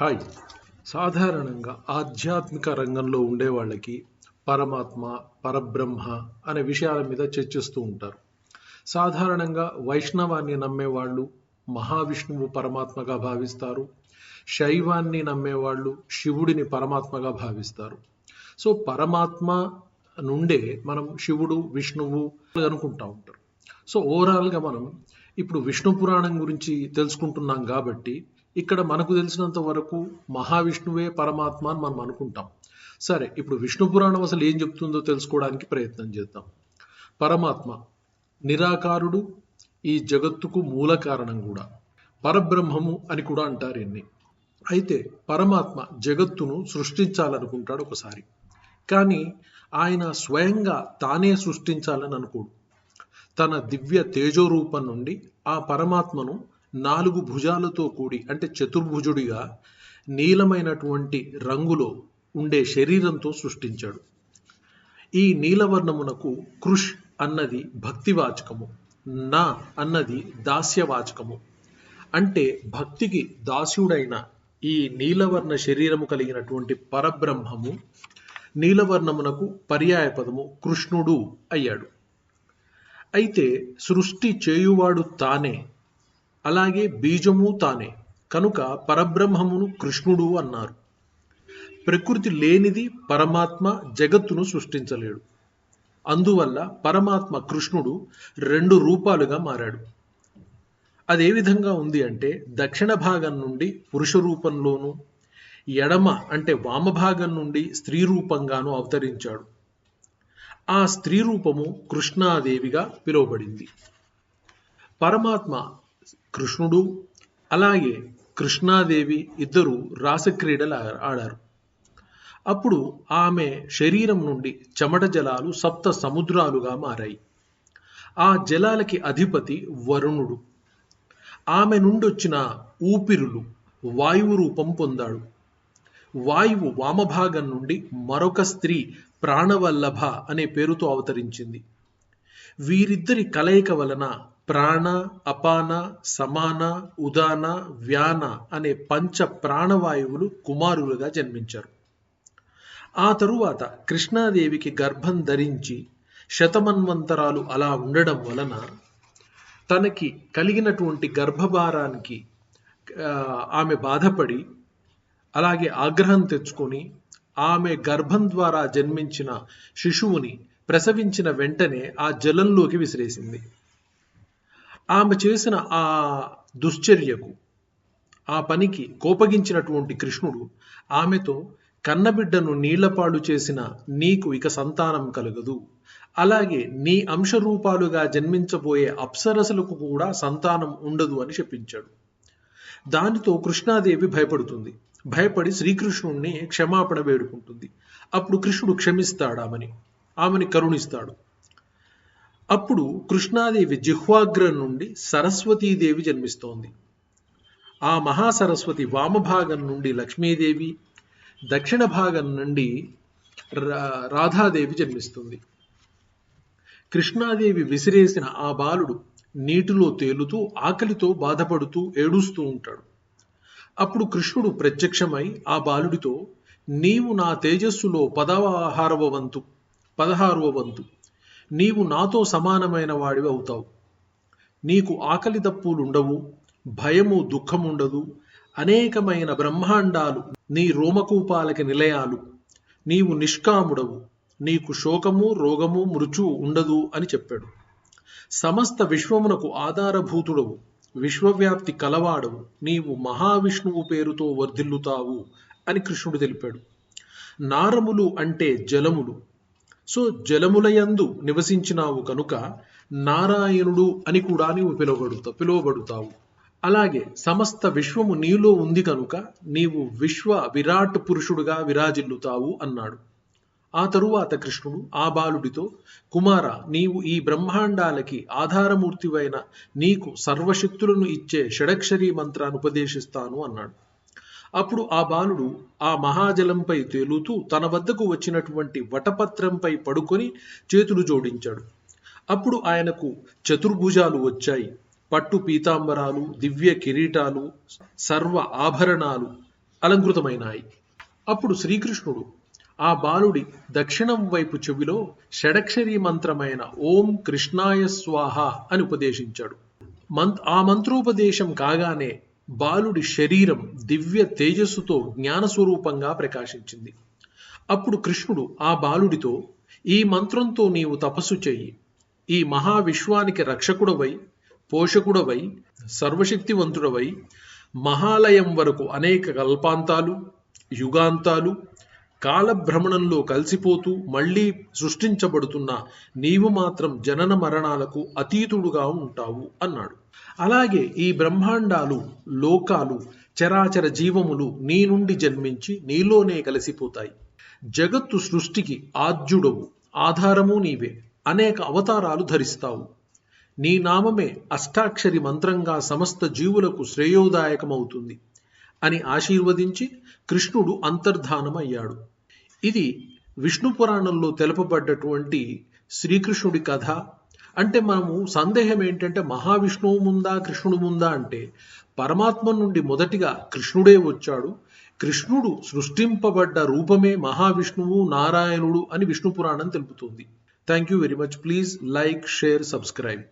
Hi. సాధారణంగా ఆధ్యాత్మిక రంగంలో ఉండే వాళ్ళకి పరమాత్మ పరబ్రహ్మ అనే విషయాల మీద చర్చిస్తూ ఉంటారు. సాధారణంగా వైష్ణవాన్ని నమ్మేవాళ్ళు మహావిష్ణువు పరమాత్మగా భావిస్తారు. శైవాన్ని నమ్మేవాళ్ళు శివుడిని పరమాత్మగా భావిస్తారు. సో పరమాత్మ నుండే మనం శివుడు విష్ణువు అనుకుంటా ఉంటారు. సో ఓవరాల్గా మనం ఇప్పుడు విష్ణు పురాణం గురించి తెలుసుకుంటున్నాం కాబట్టి ఇక్కడ మనకు తెలిసినంత వరకు మహావిష్ణువే పరమాత్మ అని మనం అనుకుంటాం. సరే ఇప్పుడు విష్ణు పురాణం అసలు ఏం చెప్తుందో తెలుసుకోవడానికి ప్రయత్నం చేద్దాం. పరమాత్మ నిరాకారుడు ఈ జగత్తుకు మూల కారణం కూడా. పరబ్రహ్మము అని కూడా అంటారు ఎన్ని అయితే పరమాత్మ జగత్తును సృష్టించాలనుకుంటాడు ఒకసారి. కానీ ఆయన స్వయంగా తానే సృష్టించాలని అనుకోడు. తన దివ్య తేజోరూపం నుండి ఆ పరమాత్మను నాలుగు భుజాలతో కూడి అంటే చతుర్భుజుడిగా నీలమైనటువంటి రంగులో ఉండే శరీరంతో సృష్టించాడు. ఈ నీలవర్ణమునకు కృష్ అన్నది భక్తివాచకము నా అన్నది దాస్యవాచకము. అంటే భక్తికి దాస్యుడైన ఈ నీలవర్ణ శరీరము కలిగినటువంటి పరబ్రహ్మము నీలవర్ణమునకు పర్యాయ పదము కృష్ణుడు అయ్యాడు. అయితే సృష్టి చేయువాడు తానే అలాగే బీజము తానే. కనుక పరబ్రహ్మమును కృష్ణుడు అన్నారు. ప్రకృతి లేనిది పరమాత్మ జగత్తును సృష్టించలేడు. అందువల్ల పరమాత్మ కృష్ణుడు రెండు రూపాలుగా మారాడు. అదే విధంగా ఉంది అంటే దక్షిణ భాగం నుండి పురుష రూపంలోనూ ఎడమ అంటే వామభాగం నుండి స్త్రీ రూపంగాను అవతరించాడు. ఆ స్త్రీ రూపము కృష్ణాదేవిగా పిలువబడింది. పరమాత్మ కృష్ణుడు అలాగే కృష్ణాదేవి ఇద్దరు రాసక్రీడలు ఆడారు. అప్పుడు ఆమె శరీరం నుండి చెమట జలాలు సప్త సముద్రాలుగా మారాయి. ఆ జలాలకి అధిపతి వరుణుడు. ఆమె నుండొచ్చిన ఊపిరులు వాయువు రూపం పొందాడు. వాయువు వామభాగం నుండి మరొక స్త్రీ ప్రాణవల్లభ అనే పేరుతో అవతరించింది. వీరిద్దరి కలయిక వలన ప్రాణ అపాన సమాన ఉదాన వ్యాన అనే పంచ ప్రాణవాయువులు కుమారులుగా జన్మించారు. ఆ తరువాత కృష్ణాదేవికి గర్భం ధరించి శతమన్వంతరాలు అలా ఉండడం వలన తనకి కలిగినటువంటి గర్భభారానికి ఆమె బాధపడి అలాగే ఆగ్రహం తెచ్చుకొని ఆమె గర్భం ద్వారా జన్మించిన శిశువుని ప్రసవించిన వెంటనే ఆ జలంలోకి విసిరేసింది. ఆమె చేసిన ఆ దుశ్చర్యకు ఆ పనికి కోపగించినటువంటి కృష్ణుడు ఆమెతో కన్నబిడ్డను నీళ్ళపాడు చేసిన నీకు ఇక సంతానం కలగదు. అలాగే నీ అంశరూపాలుగా జన్మించబోయే అప్సరసలకు కూడా సంతానం ఉండదు అని చెప్పించాడు. దానితో కృష్ణాదేవి భయపడుతుంది. భయపడి శ్రీకృష్ణుణ్ణి క్షమాపణ వేడుకుంటుంది. అప్పుడు కృష్ణుడు క్షమిస్తాడామని ఆమెని కరుణిస్తాడు. అప్పుడు కృష్ణాదేవి జిహ్వాగ్రం నుండి సరస్వతీదేవి జన్మిస్తోంది. ఆ మహాసరస్వతి వామభాగం నుండి లక్ష్మీదేవి దక్షిణ భాగం నుండి రాధాదేవి జన్మిస్తుంది. కృష్ణాదేవి విసిరేసిన ఆ బాలుడు నీటిలో తేలుతూ ఆకలితో బాధపడుతూ ఏడుస్తూ ఉంటాడు. అప్పుడు కృష్ణుడు ప్రత్యక్షమై ఆ బాలుడితో నీవు నా తేజస్సులో పదహారవ వంతు పదహారవ వంతు నీవు నాతో సమానమైన వాడివి అవుతావు. నీకు ఆకలి తప్పులుండవు భయము దుఃఖముండదు అనేకమైన బ్రహ్మాండాలు నీ రోమకూపాలకి నిలయాలు. నీవు నిష్కాముడవు నీకు శోకము రోగము మృచు ఉండదు అని చెప్పాడు. సమస్త విశ్వమునకు ఆధారభూతుడవు విశ్వవ్యాప్తి కలవాడవు నీవు మహావిష్ణువు పేరుతో వర్ధిల్లుతావు అని కృష్ణుడు తెలిపాడు. నారములు అంటే జలములు సో జలములయందు నివసించినావు కనుక నారాయణుడు అని కూడా నీవు పిలువబడుతావు పిలువబడుతావు. అలాగే సమస్త విశ్వము నీలో ఉంది కనుక నీవు విశ్వ విరాట్ పురుషుడుగా విరాజిల్లుతావు అన్నాడు. ఆ తరువాత కృష్ణుడు ఆ బాలుడితో కుమార నీవు ఈ బ్రహ్మాండాలకి ఆధారమూర్తివైన నీకు సర్వశక్తులను ఇచ్చే షడక్షరీ మంత్రాన్ని ఉపదేశిస్తాను అన్నాడు. అప్పుడు ఆ బాలుడు ఆ మహాజలంపై తేలుతూ తన వద్దకు వచ్చినటువంటి వటపత్రంపై పడుకొని చేతులు జోడించాడు. అప్పుడు ఆయనకు చతుర్భుజాలు వచ్చాయి. పట్టు పీతాంబరాలు దివ్య కిరీటాలు సర్వ ఆభరణాలు అలంకృతమైనాయి. అప్పుడు శ్రీకృష్ణుడు ఆ బాలుడి దక్షిణం వైపు చెవిలో షడక్షరీ మంత్రమైన ఓం కృష్ణాయ స్వాహ అని ఉపదేశించాడు. మంత్ ఆ మంత్రోపదేశం కాగానే బాలుడి శరీరం దివ్య తేజస్సుతో జ్ఞానస్వరూపంగా ప్రకాశించింది. అప్పుడు కృష్ణుడు ఆ బాలుడితో ఈ మంత్రంతో నీవు తపస్సు చెయ్యి. ఈ మహావిశ్వానికి రక్షకుడవై పోషకుడవై సర్వశక్తివంతుడవై మహాలయం వరకు అనేక కల్పాంతాలు యుగాంతాలు కాలభ్రమణంలో కలిసిపోతూ మళ్ళీ సృష్టించబడుతున్న నీవు మాత్రం జనన మరణాలకు అతీతుడుగా ఉంటావు అన్నాడు. అలాగే ఈ బ్రహ్మాండాలు లోకాలు చరాచర జీవములు నీ నుండి జన్మించి నీలోనే కలిసిపోతాయి. జగత్తు సృష్టికి ఆద్యుడవు ఆధారము నీవే అనేక అవతారాలు ధరిస్తావు. నీ నామమే అష్టాక్షరి మంత్రంగా సమస్త జీవులకు శ్రేయోదాయకమవుతుంది. అని ఆశీర్వదించి కృష్ణుడు అంతర్ధానమయ్యాడు. ఇది విష్ణు పురాణంలో తెలపబడ్డటువంటి శ్రీకృష్ణుడి కథ. అంటే మనము సందేహం ఏంటంటే మహావిష్ణువు ముందా కృష్ణుడు ముందా అంటే పరమాత్మ నుండి మొదటిగా కృష్ణుడే వచ్చాడు. కృష్ణుడు సృష్టింపబడ్డ రూపమే మహావిష్ణువు నారాయణుడు అని విష్ణు పురాణం తెలుపుతుంది. Thank you very much please like share subscribe